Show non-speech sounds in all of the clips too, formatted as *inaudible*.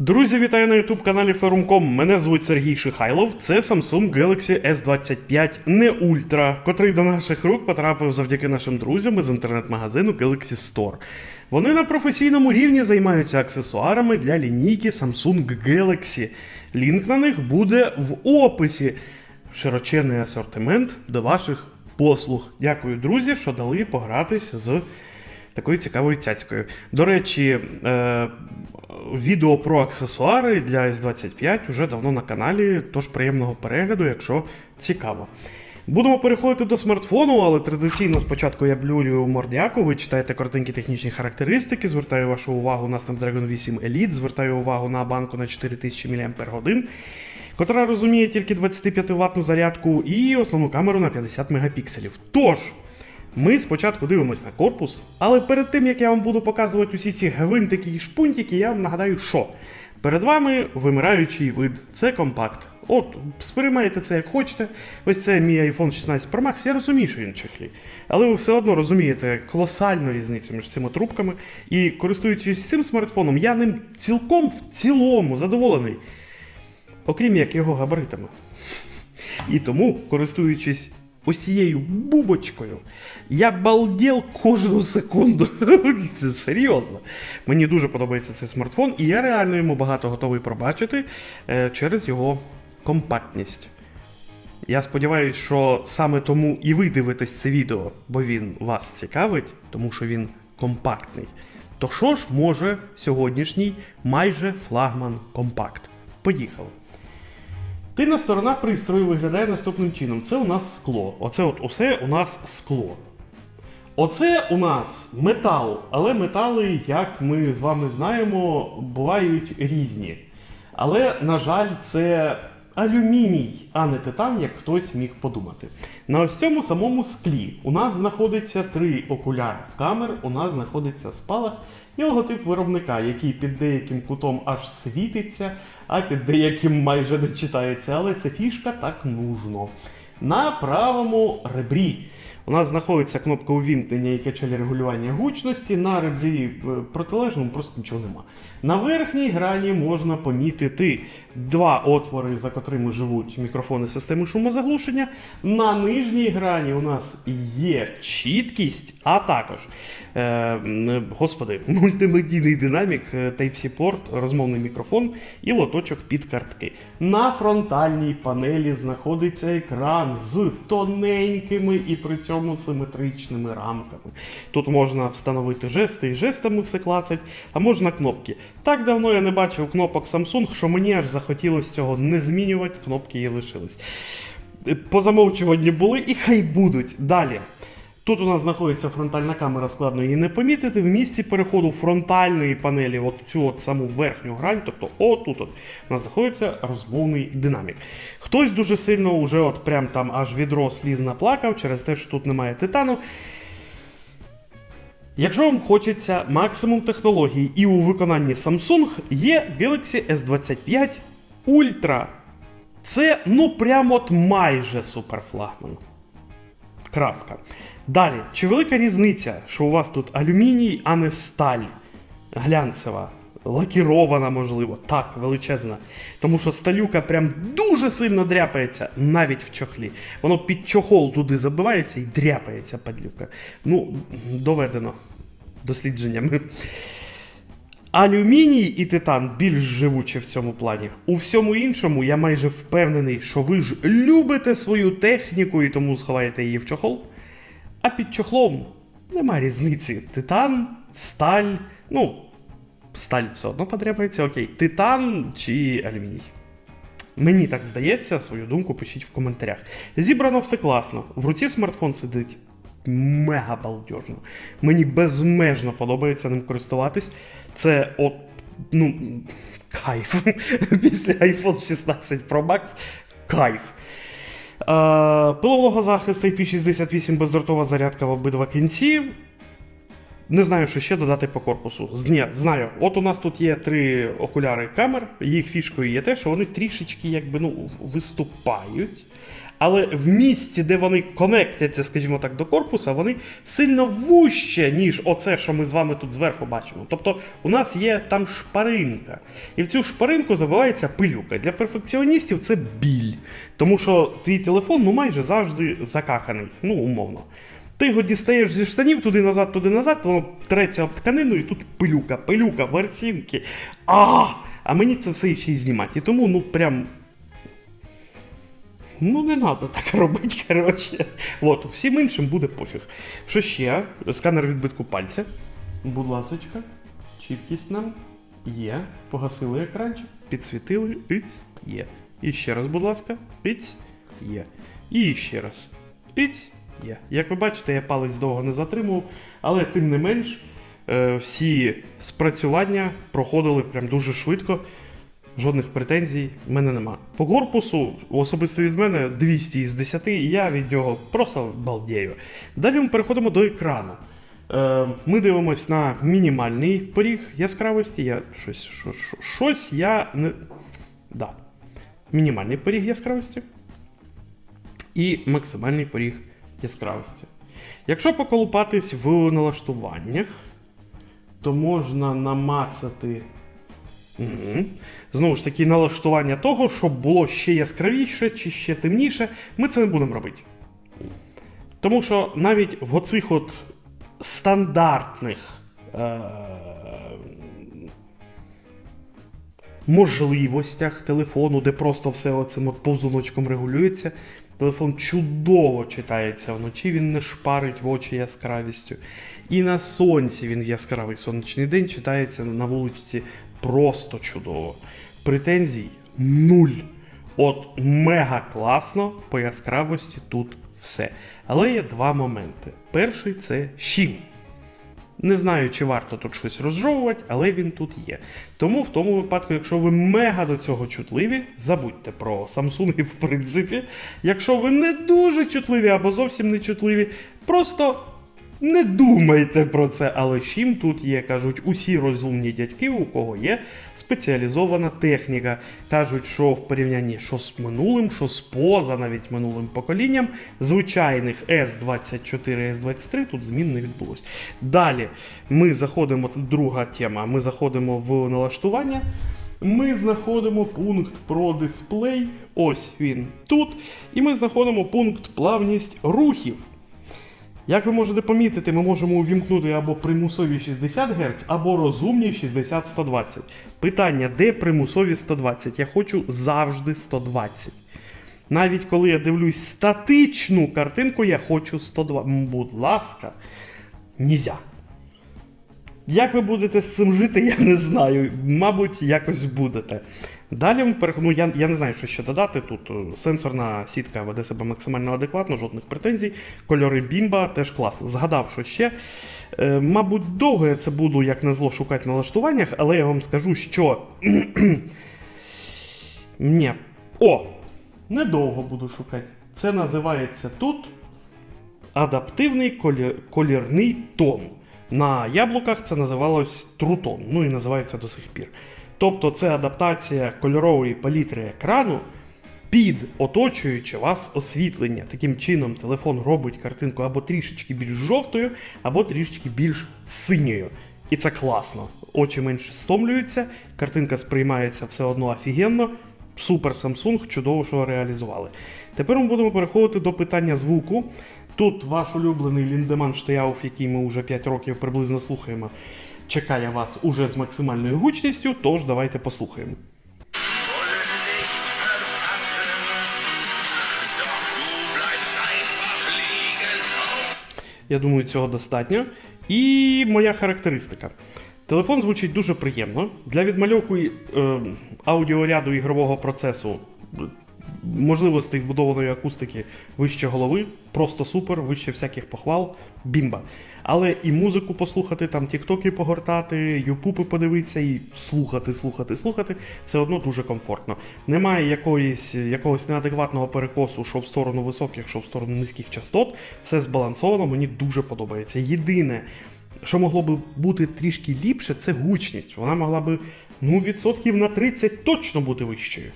Друзі, вітаю на youtube каналі Forum.com. Мене звуть Сергій Шихайлов. Це Samsung Galaxy S25 не Ultra, котрий до наших рук потрапив завдяки нашим друзям із інтернет-магазину Galaxy Store. Вони на професійному рівні займаються аксесуарами для лінійки Samsung Galaxy. Лінк на них буде в описі. Широченний асортимент до ваших послуг. Дякую, друзі, що дали погратись з такою цікавою цяцькою. До речі, е, відео про аксесуари для S25 уже давно на каналі, тож приємного перегляду, якщо цікаво. Будемо переходити до смартфону, але традиційно спочатку я блюрю мордяку. Ви читаєте коротенькі технічні характеристики. Звертаю вашу увагу на Snapdragon 8 Elite, звертаю увагу на банку на 4000 мАч, котра розуміє тільки 25 ваттну зарядку, і основну камеру на 50 мегапікселів. Тож, ми спочатку дивимося на корпус, але перед тим як я вам буду показувати усі ці гвинтики і шпунтики, я вам нагадаю, що перед вами вимираючий вид. Це компакт. От, сприймаєте це як хочете. Ось це мій iPhone 16 Pro Max. Я розумію, що він чехлі. Але ви все одно розумієте колосальну різницю між цими трубками. І користуючись цим смартфоном, я ним цілком в цілому задоволений. Окрім як його габаритами. І тому, користуючись ось цією бубочкою, я балдел кожну секунду. *laughs* Це серйозно. Мені дуже подобається цей смартфон, і я реально йому багато готовий пробачити е, через його компактність. Я сподіваюся, що саме тому і ви дивитесь це відео, бо він вас цікавить, тому що він компактний. То що ж може сьогоднішній майже флагман компакт? Поїхали. Тильна сторона пристрою виглядає наступним чином. Це у нас скло. Оце от усе у нас скло. Оце у нас метал, але метали, як ми з вами знаємо, бувають різні. Але, на жаль, це алюміній, а не титан, як хтось міг подумати. На ось цьому самому склі у нас знаходиться три окуляри камер, у нас знаходиться спалах і логотип виробника, який під деяким кутом аж світиться, а під деяким майже не читається. Але це фішка так нужно. На правому ребрі у нас знаходиться кнопка увімкнення і качелі регулювання гучності. На ребрі е, протилежному просто нічого нема. На верхній грані можна помітити два отвори, за котрими живуть мікрофони системи шумозаглушення. На нижній грані у нас є чіткість, а також, е, господи, мультимедійний динамік, е, Type-C порт, розмовний мікрофон і лоточок під картки. На фронтальній панелі знаходиться екран з тоненькими і при цьому симетричними рамками. Тут можна встановити жести і жестами все клацать, а можна кнопки. Так давно я не бачив кнопок Samsung, що мені аж захотілося цього не змінювати, кнопки і лишились. Е, По замовчуванню були і хай будуть. Далі. Тут у нас знаходиться фронтальна камера, складно її не помітити. В місці переходу фронтальної панелі, от цю от саму верхню грань, тобто отут от, у нас знаходиться розмовний динамік. Хтось дуже сильно уже от прям там аж відро сліз наплакав через те, що тут немає титану. Якщо вам хочеться максимум технологій і у виконанні Samsung, є Galaxy S25 Ultra. Це ну прямо от майже суперфлагман. Крапка. Далі, чи велика різниця, що у вас тут алюміній, а не сталь глянцева, лакірована, можливо, так, величезна. Тому що сталюка прям дуже сильно дряпається навіть в чохлі. Воно під чохол туди забивається і дряпається падлюка. Ну, доведено дослідженнями. Алюміній і титан більш живучі в цьому плані. У всьому іншому я майже впевнений, що ви ж любите свою техніку і тому сховаєте її в чохол. А під чохлом нема різниці. Титан, сталь, ну, сталь все одно потребується, окей. Титан чи алюміній. Мені так здається, свою думку пишіть в коментарях. Зібрано все класно. В руці смартфон сидить мега балдежно. Мені безмежно подобається ним користуватись. Це от, ну, кайф. *laughs* Після iPhone 16 Pro Max кайф. Е, пилового захисту IP68 бездротова зарядка в обидва кінці. Не знаю, що ще додати по корпусу. Ні, знаю. От у нас тут є три окуляри камер. Їх фішкою є те, що вони трішечки якби, ну, виступають. Але в місці, де вони конектяться, скажімо так, до корпуса, вони сильно вужче, ніж оце, що ми з вами тут зверху бачимо. Тобто у нас є там шпаринка. І в цю шпаринку забивається пилюка. Для перфекціоністів це біль. Тому що твій телефон ну майже завжди закаханий, ну умовно. Ти його дістаєш зі штанів туди назад, туди назад, воно треться об тканину, і тут пилюка, пилюка, ворсінки. А! А мені це все ще й знімати. І тому, ну прям. Ну, не треба так *laughs* робити, коротше. От, всім іншим буде пофіг. Що ще? Сканер відбитку пальця. Будь ласочка. Чіткість нам є. Погасили екранчик, підсвітили, іць, є. І ще раз, будь ласка, іць, є. І ще раз. Іць, є. Як ви бачите, я палець довго не затримував, але тим не менш, е, всі спрацювання проходили прям дуже швидко. Жодних претензій в мене нема. По корпусу, особисто від мене 200 із 10, і я від нього просто балдею. Далі ми переходимо до екрану. Е, ми дивимось на мінімальний поріг яскравості. Я щось, що, що, щось я не. Да. Мінімальний поріг яскравості. І максимальний поріг яскравості. Якщо поколупатись в налаштуваннях, то можна намацати Угу. Знову ж таки, налаштування того, щоб було ще яскравіше чи ще темніше, ми це не будемо робити. Тому що навіть в оцих от стандартних е- можливостях телефону, де просто все оцим от повзуночком регулюється, телефон чудово читається вночі, він не шпарить в очі яскравістю. І на сонці він яскравий сонячний день читається на вулиці просто чудово. Претензій нуль. От мега класно по яскравості тут все. Але є два моменти. Перший це щім. Не знаю, чи варто тут щось розжовувати, але він тут є. Тому в тому випадку, якщо ви мега до цього чутливі, забудьте про Samsung, в принципі. Якщо ви не дуже чутливі або зовсім не чутливі, просто не думайте про це, але чим тут є, кажуть, усі розумні дядьки, у кого є спеціалізована техніка. Кажуть, що в порівнянні що з минулим, що з поза навіть минулим поколінням, звичайних S24, S23 тут змін не відбулось. Далі ми заходимо, друга тема. Ми заходимо в налаштування. Ми знаходимо пункт про дисплей. Ось він тут. І ми знаходимо пункт плавність рухів. Як ви можете помітити, ми можемо увімкнути або примусові 60 Гц, або розумні 60-120. Питання, де примусові 120? Я хочу завжди 120. Навіть коли я дивлюсь статичну картинку, я хочу 120. Будь ласка, нізя. Як ви будете з цим жити, я не знаю. Мабуть, якось будете. Далі ми. Ну, я, я не знаю, що ще додати. Тут е, сенсорна сітка веде себе максимально адекватно, жодних претензій. Кольори бімба теж класно. Згадав, що ще. Е, мабуть, довго я це буду, як на зло, шукати на налаштуваннях, але я вам скажу, що. *clears throat* Ні. О! Недовго буду шукати. Це називається тут адаптивний колі... колірний тон. На яблуках це називалось трутон, ну і називається до сих пір. Тобто це адаптація кольорової палітри екрану під оточуюче вас освітлення. Таким чином, телефон робить картинку або трішечки більш жовтою, або трішечки більш синьою. І це класно. Очі менше стомлюються, картинка сприймається все одно офігенно. Супер Samsung, чудово, що реалізували. Тепер ми будемо переходити до питання звуку. Тут ваш улюблений Ліндеман Штеяуф, який ми вже 5 років приблизно слухаємо, чекає вас уже з максимальною гучністю, тож давайте послухаємо. Я думаю, цього достатньо. І моя характеристика. Телефон звучить дуже приємно. Для відмальовки е, аудіоряду ігрового процесу можливостей вбудованої акустики вище голови, просто супер, вище всяких похвал, бімба. Але і музику послухати, там тіктоки погортати, ютупи подивитися і слухати, слухати, слухати, все одно дуже комфортно. Немає якоїсь, якогось неадекватного перекосу, що в сторону високих, що в сторону низьких частот. Все збалансовано, мені дуже подобається. Єдине, що могло би бути трішки ліпше, це гучність. Вона могла би ну, відсотків на 30 точно бути вищою.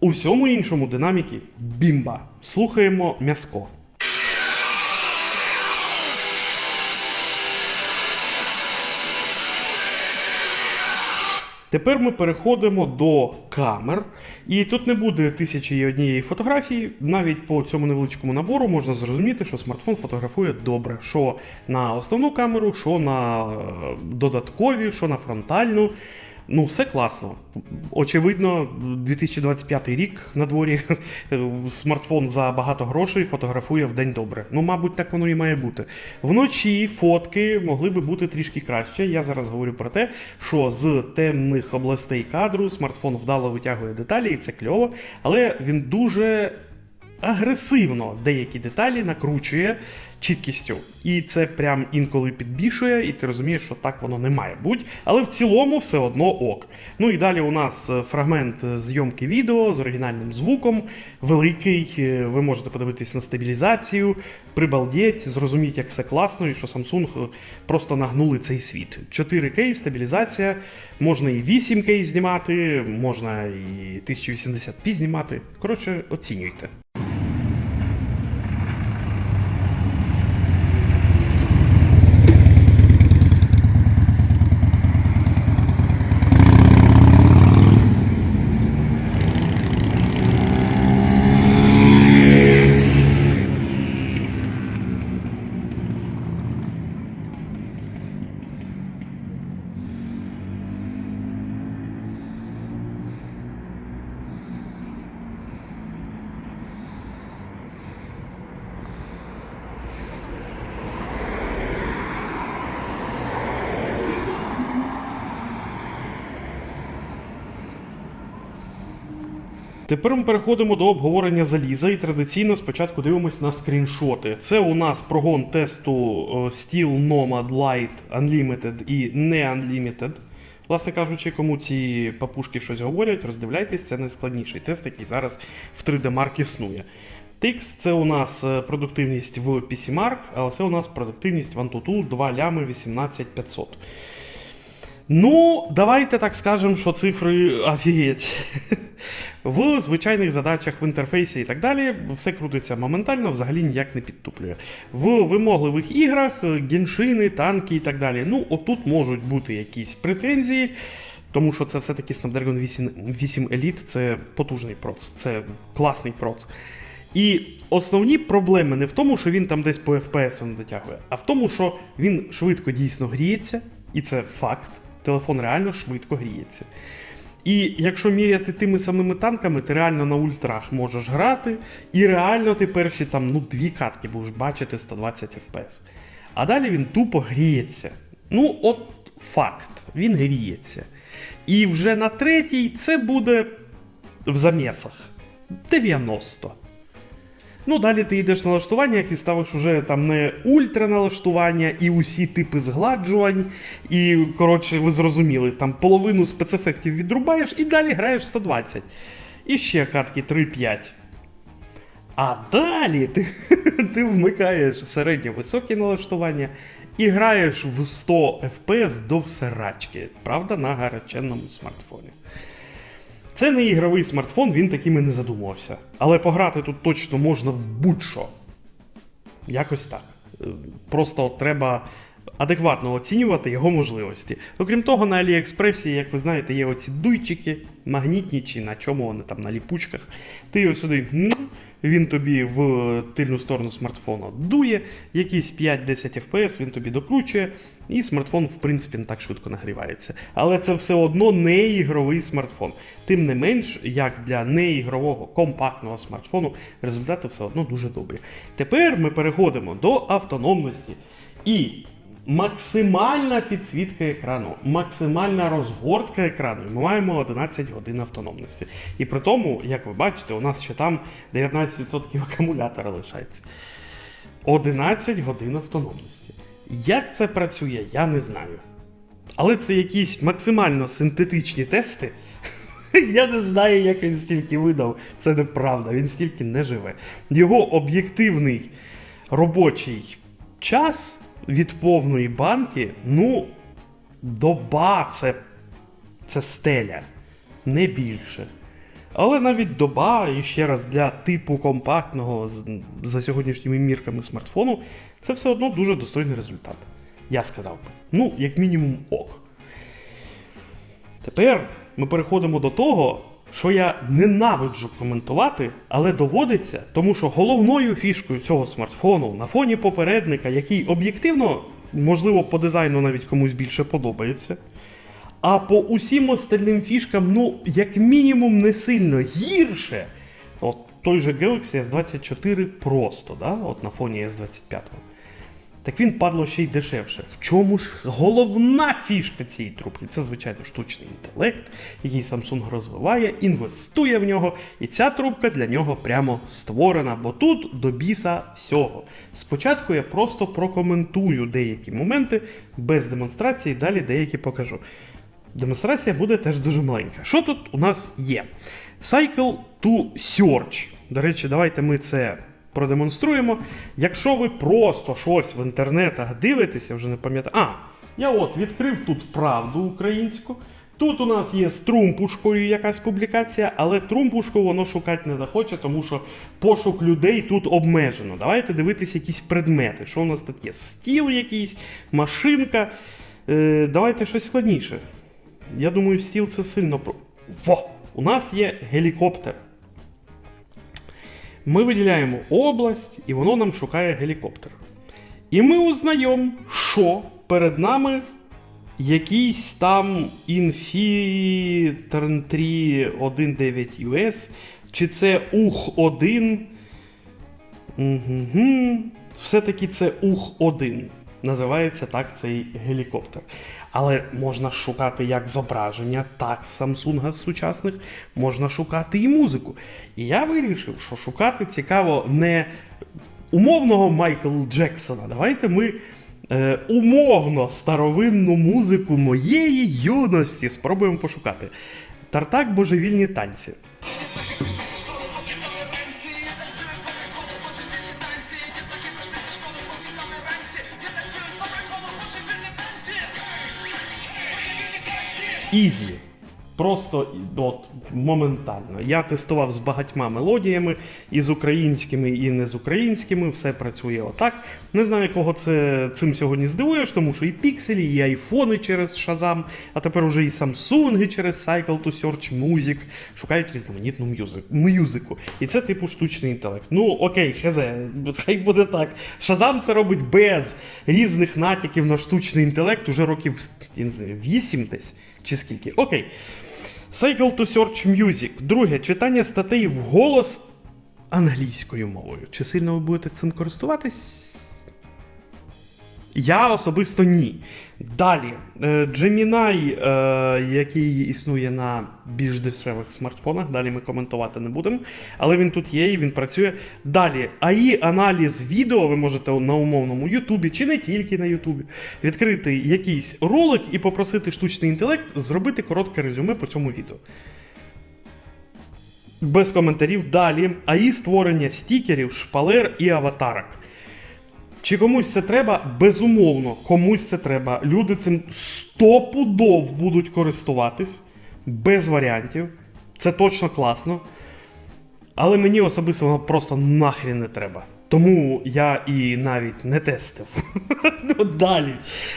У всьому іншому динаміки бімба. Слухаємо м'яско. Тепер ми переходимо до камер, і тут не буде тисячі і однієї фотографії. Навіть по цьому невеличкому набору можна зрозуміти, що смартфон фотографує добре. Що на основну камеру, що на е, додаткові, що на фронтальну. Ну, все класно. Очевидно, 2025 рік на дворі *laughs* смартфон за багато грошей фотографує в день добре. Ну, мабуть, так воно і має бути. Вночі фотки могли би бути трішки краще. Я зараз говорю про те, що з темних областей кадру смартфон вдало витягує деталі, і це кльово, але він дуже агресивно деякі деталі накручує чіткістю. І це прям інколи підбішує, і ти розумієш, що так воно не має бути. Але в цілому все одно ок. Ну і далі у нас е, фрагмент е, зйомки відео з оригінальним звуком, великий. е, Ви можете подивитись на стабілізацію, прибалдіть, зрозуміти, як все класно, і що Samsung просто нагнули цей світ. 4К стабілізація, можна і 8К знімати, можна і 1080p знімати. Коротше, оцінюйте. Тепер ми переходимо до обговорення заліза і традиційно спочатку дивимось на скріншоти. Це у нас прогон тесту е, Steel Nomad Lite Unlimited і не Unlimited. Власне кажучи, кому ці папушки щось говорять, роздивляйтесь, це найскладніший тест, який зараз в 3D Mark існує. TX це у нас е, продуктивність в PC Mark, але це у нас продуктивність в Antutu 2 лями 18500. Ну, давайте так скажемо, що цифри офігеть. *laughs* В звичайних задачах в інтерфейсі і так далі все крутиться моментально, взагалі ніяк не підтуплює. В вимогливих іграх, е, геншини, танки і так далі. Ну, отут можуть бути якісь претензії, тому що це все-таки Snapdragon 8, 8 Elite це потужний проц, це класний проц. І основні проблеми не в тому, що він там десь по FPS не дотягує, а в тому, що він швидко дійсно гріється, і це факт. Телефон реально швидко гріється. І якщо міряти тими самими танками, ти реально на ультрах можеш грати, і реально ти перші там ну, дві катки будеш бачити 120 FPS. А далі він тупо гріється. Ну, от факт, він гріється. І вже на третій це буде в замісах 90. Ну, далі ти йдеш на налаштуваннях і ставиш уже там не ультра налаштування і усі типи згладжувань. І, коротше, ви зрозуміли, там половину спецефектів відрубаєш і далі граєш 120. І ще катки 3-5. А далі ти, *laughs* ти вмикаєш середньо-високі налаштування і граєш в 100 FPS до всерачки. Правда, на гаряченному смартфоні. Це не ігровий смартфон, він такими не задумувався. Але пограти тут точно можна в будь-що. Якось так. Просто треба адекватно оцінювати його можливості. Окрім того, на Аліекспресі, як ви знаєте, є оці дуйчики, магнітні чи на чому вони там на ліпучках. Ти його сюди, він тобі в тильну сторону смартфона дує, якісь 5-10 FPS він тобі докручує, і смартфон, в принципі, не так швидко нагрівається. Але це все одно не ігровий смартфон. Тим не менш, як для неігрового компактного смартфону, результати все одно дуже добрі. Тепер ми переходимо до автономності. І максимальна підсвітка екрану, максимальна розгортка екрану. Ми маємо 11 годин автономності. І при тому, як ви бачите, у нас ще там 19% акумулятора лишається. 11 годин автономності. Як це працює, я не знаю. Але це якісь максимально синтетичні тести. *laughs* Я не знаю, як він стільки видав. Це неправда, він стільки не живе. Його об'єктивний робочий час від повної банки, ну, доба це, це стеля, не більше. Але навіть доба, і ще раз для типу компактного за сьогоднішніми мірками смартфону, це все одно дуже достойний результат. Я сказав би. Ну, як мінімум, ок. Тепер ми переходимо до того, що я ненавиджу коментувати, але доводиться, тому що головною фішкою цього смартфону на фоні попередника, який об'єктивно, можливо, по дизайну навіть комусь більше подобається. А по усім остальним фішкам, ну, як мінімум, не сильно гірше. От той же Galaxy S24 просто, да? от на фоні S25. Так він падло ще й дешевше. В чому ж головна фішка цієї трубки? Це, звичайно, штучний інтелект, який Samsung розвиває, інвестує в нього, і ця трубка для нього прямо створена, бо тут до біса всього. Спочатку я просто прокоментую деякі моменти без демонстрації, далі деякі покажу. Демонстрація буде теж дуже маленька. Що тут у нас є? Cycle to Search. До речі, давайте ми це продемонструємо. Якщо ви просто щось в інтернетах дивитеся, вже не пам'ятаю. А, я от відкрив тут правду українську. Тут у нас є з трумпушкою якась публікація, але трумпушку воно шукати не захоче, тому що пошук людей тут обмежено. Давайте дивитися якісь предмети. Що у нас тут є? Стіл якийсь, машинка. Е, давайте щось складніше. Я думаю, стіл це сильно. Во! У нас є гелікоптер. Ми виділяємо область, і воно нам шукає гелікоптер. І ми узнаємо, що перед нами якийсь там Infi 319 US, чи це UH-1. Угу. Все-таки це УХ-1. Називається так цей гелікоптер. Але можна шукати як зображення, так в Самсунгах сучасних можна шукати і музику. І я вирішив, що шукати цікаво не умовного Майкла Джексона. Давайте ми е, умовно старовинну музику моєї юності спробуємо пошукати. Тартак божевільні танці. Ізі. Просто от, моментально. Я тестував з багатьма мелодіями, і з українськими, і не з українськими. Все працює отак. Не знаю, кого це цим сьогодні здивуєш, тому що і пікселі, і айфони через Shazam, а тепер уже і Samsung через Cycle to Search Music шукають різноманітну мюзику. І це типу штучний інтелект. Ну окей, хезе, хай буде так. Shazam це робить без різних натяків на штучний інтелект уже років я не знаю, 8 десь чи скільки. Окей. Cycle to Search Music. Друге, читання статей вголос англійською мовою. Чи сильно ви будете цим користуватись? Я особисто ні. Далі, е, Gemini, е, який існує на більш дешевих смартфонах, далі ми коментувати не будемо. Але він тут є і він працює. Далі, AI аналіз відео ви можете на умовному Ютубі чи не тільки на Ютубі відкрити якийсь ролик і попросити штучний інтелект зробити коротке резюме по цьому відео. Без коментарів далі. АІ створення стікерів, шпалер і аватарок. Чи комусь це треба? Безумовно, комусь це треба. Люди цим стопудов будуть користуватись, без варіантів. Це точно класно. Але мені особисто воно просто нахрін не треба. Тому я і навіть не тестив. *laughs* Ну, Далі.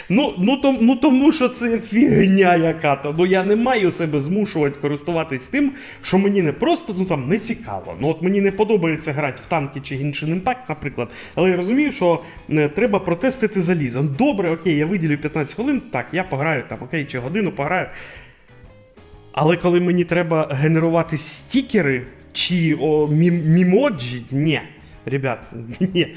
Ну, ну, то, ну тому що це фігня яка-то. Ну я не маю себе змушувати користуватись тим, що мені не просто ну, там, не цікаво. Ну от мені не подобається грати в танки чи Genshin Impact, наприклад. Але я розумію, що е, треба протестити залізо. Добре, окей, я виділю 15 хвилин, так, я пограю там, окей, чи годину пограю. Але коли мені треба генерувати стікери чи о, мі- мімоджі, ні. Ребят, *laughs* ні.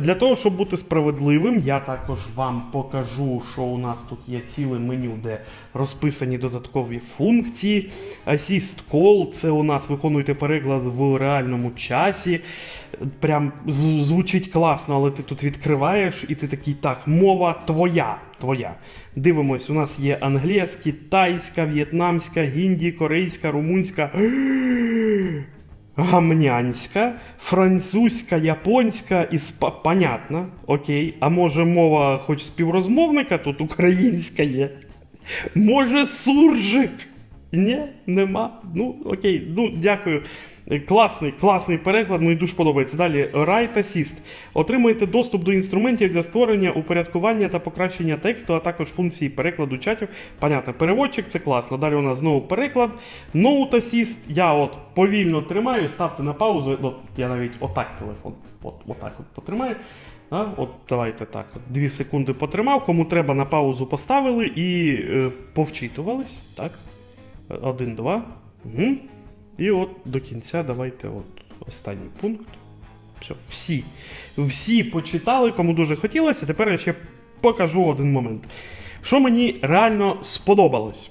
Для того, щоб бути справедливим, я також вам покажу, що у нас тут є ціле меню, де розписані додаткові функції. Assist Call це у нас виконуєте переклад в реальному часі. Прям звучить класно, але ти тут відкриваєш і ти такий, так, мова твоя. Твоя. Дивимось, у нас є англійська, тайська, в'єтнамська, гінді, корейська, румунська. Гамнянська, французька, японська і. Понятно, окей. А може мова хоч співрозмовника тут українська є? Може суржик? Ні, нема. Ну, окей, ну дякую. Класний, класний переклад, мені дуже подобається. Далі Write Assist. Отримуєте доступ до інструментів для створення, упорядкування та покращення тексту, а також функції перекладу чатів. Понятно, переводчик це класно. Далі у нас знову переклад. Note Assist. Я от повільно тримаю, ставте на паузу. От, я навіть отак телефон. От, отак от потримаю. А, от давайте так. Дві секунди потримав. Кому треба на паузу поставили і е, повчитувались. Так. Один, два. Угу. І от до кінця давайте от останній пункт. Все, всі. Всі почитали, кому дуже хотілося. Тепер я ще покажу один момент. Що мені реально сподобалось?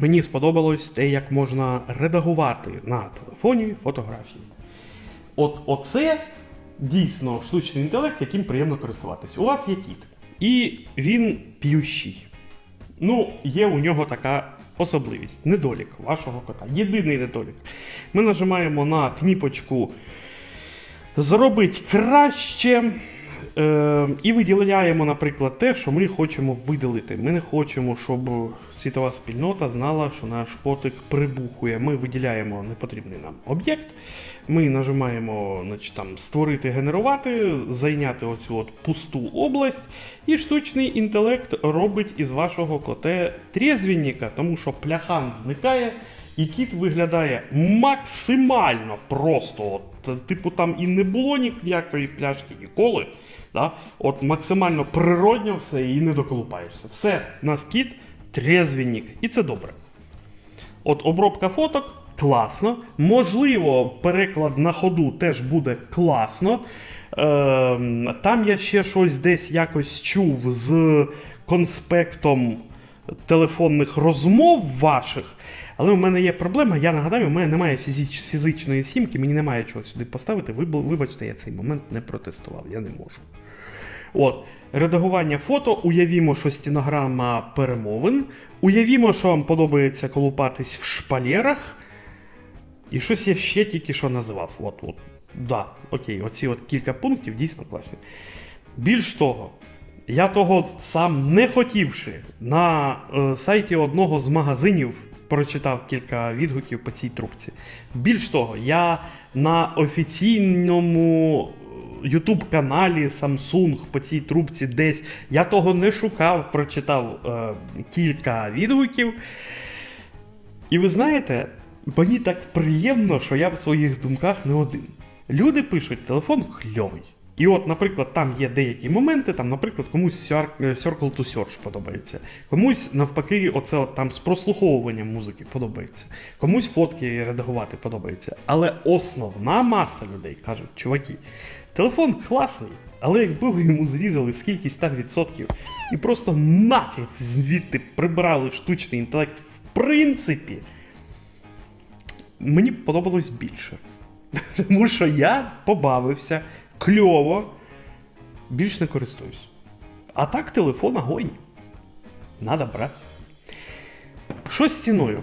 Мені сподобалось те, як можна редагувати на телефоні фотографії. От оце дійсно штучний інтелект, яким приємно користуватись. У вас є кіт, і він п'ющий. Ну, є у нього така особливість, недолік вашого кота. Єдиний недолік. Ми нажимаємо на кніпочку Зробить краще. Е, і виділяємо, наприклад, те, що ми хочемо видалити. Ми не хочемо, щоб світова спільнота знала, що наш котик прибухує. Ми виділяємо непотрібний нам об'єкт. Ми нажимаємо значить, там, створити, генерувати, зайняти оцю от пусту область, і штучний інтелект робить із вашого коте трєзвінника, тому що пляхан зникає, і кіт виглядає максимально просто. От, типу, там і не було ніякої пляшки ніколи. Да? От максимально природньо все і не доколупаєшся. Все, нас кіт трезвінник, і це добре. От обробка фоток класно. Можливо, переклад на ходу теж буде класно. Ем, там я ще щось десь якось чув з конспектом телефонних розмов ваших. Але у мене є проблема, я нагадаю, у мене немає фізич, фізичної сімки, мені немає чого сюди поставити. Ви, вибачте, я цей момент не протестував, я не можу. От, редагування фото, уявімо, що стінограма перемовин. Уявімо, що вам подобається колупатись в шпалерах. І щось я ще тільки що назвав. От, от. Да, окей, оці от кілька пунктів дійсно класні. Більш того, я того сам не хотівши, на е, сайті одного з магазинів прочитав кілька відгуків по цій трубці. Більш того, я на офіційному YouTube каналі Samsung по цій трубці десь. Я того не шукав, прочитав е, кілька відгуків. І ви знаєте, мені так приємно, що я в своїх думках не один. Люди пишуть, телефон кльовий. І от, наприклад, там є деякі моменти, там, наприклад, комусь Circle to Search подобається, комусь навпаки, оце от там з прослуховуванням музики подобається, комусь фотки редагувати подобається. Але основна маса людей кажуть, чуваки, телефон класний, але якби ви йому зрізали скількись там відсотків і просто нафіг звідти прибрали штучний інтелект, в принципі, мені б подобалось більше. *laughs* Тому що я побавився кльово, більш не користуюсь. А так телефон огонь. Надо брати. Що з ціною?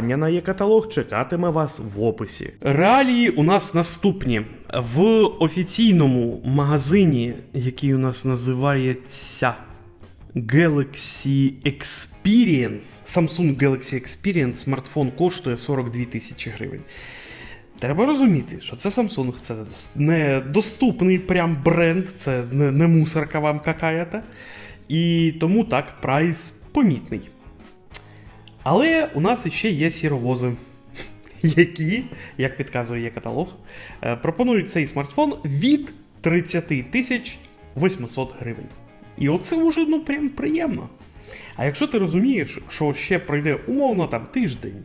на є-каталог чекатиме вас в описі. Реалії у нас наступні. В офіційному магазині, який у нас називається Galaxy Experience, Samsung Galaxy Experience смартфон коштує 42 тисячі гривень. Треба розуміти, що це Samsung, це не доступний прям бренд, це не, не мусорка вам какая-то. І тому так прайс помітний. Але у нас ще є сіровози, *laughs* які, як підказує є каталог, е, пропонують цей смартфон від 30 тисяч 800 гривень. І оце вже ну прям приємно. А якщо ти розумієш, що ще пройде умовно там тиждень,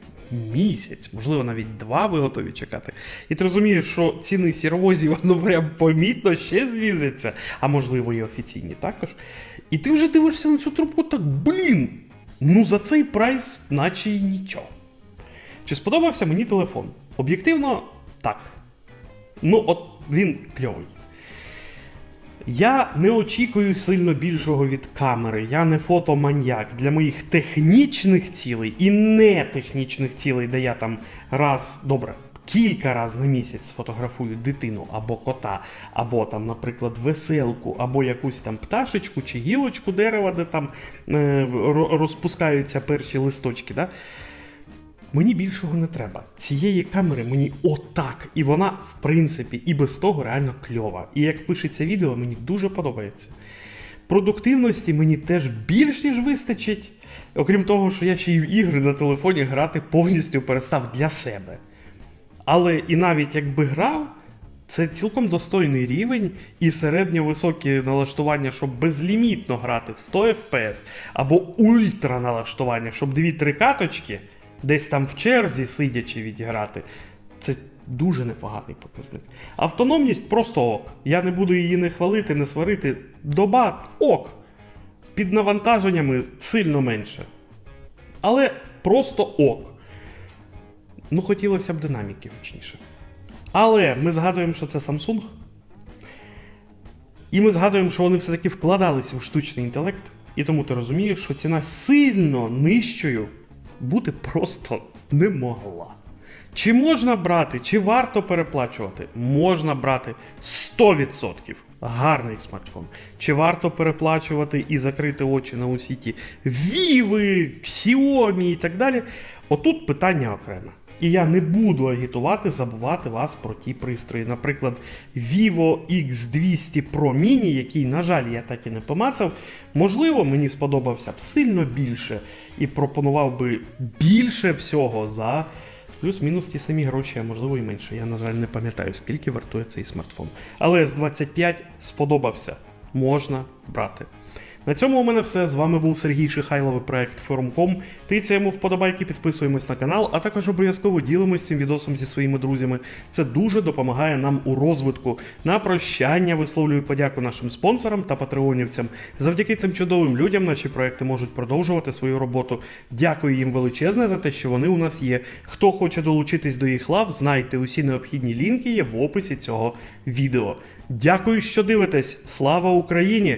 місяць, можливо, навіть два ви готові чекати, і ти розумієш, що ціни сіровозів *laughs* воно прям помітно ще злізеться, а можливо і офіційні також. І ти вже дивишся на цю трубку так, блін, ну за цей прайс, наче й нічого. Чи сподобався мені телефон? Об'єктивно, так. Ну, от він кльовий. Я не очікую сильно більшого від камери. Я не фотоманьяк. Для моїх технічних цілей і не технічних цілей, де я там раз, добре, кілька разів на місяць сфотографую дитину або кота, або там, наприклад, веселку, або якусь там пташечку чи гілочку дерева, де там е, розпускаються перші листочки. Да? Мені більшого не треба. Цієї камери мені отак. І вона, в принципі, і без того реально кльова. І як пишеться відео, мені дуже подобається. Продуктивності мені теж більш ніж вистачить. Окрім того, що я ще й в ігри на телефоні грати повністю перестав для себе. Але і навіть якби грав, це цілком достойний рівень і середньо-високі налаштування, щоб безлімітно грати в 100 FPS, або ультра налаштування, щоб 2-3 каточки десь там в черзі сидячи відіграти. Це дуже непоганий показник. Автономність просто ок. Я не буду її не хвалити, не сварити. Доба ок. Під навантаженнями сильно менше. Але просто ок. Ну, хотілося б динаміки гучніше. Але ми згадуємо, що це Samsung. І ми згадуємо, що вони все-таки вкладалися в штучний інтелект. І тому ти розумієш, що ціна сильно нижчою бути просто не могла. Чи можна брати, чи варто переплачувати? Можна брати 100%. Гарний смартфон. Чи варто переплачувати і закрити очі на усі ті Віви, Xiaomi і так далі? Отут питання окреме. І я не буду агітувати, забувати вас про ті пристрої. Наприклад, Vivo X200 Pro Mini, який, на жаль, я так і не помацав. Можливо, мені сподобався б сильно більше і пропонував би більше всього за плюс-мінус ті самі гроші, а можливо і менше. Я, на жаль, не пам'ятаю, скільки вартує цей смартфон. Але S25 сподобався. Можна брати. На цьому у мене все. З вами був Сергій Шихайловий проект Форум.ком. Тицяємо вподобайки, підписуємось на канал, а також обов'язково ділимось цим відосом зі своїми друзями. Це дуже допомагає нам у розвитку. На прощання висловлюю подяку нашим спонсорам та патреонівцям. Завдяки цим чудовим людям наші проекти можуть продовжувати свою роботу. Дякую їм величезне за те, що вони у нас є. Хто хоче долучитись до їх лав, знайте, усі необхідні лінки є в описі цього відео. Дякую, що дивитесь. Слава Україні!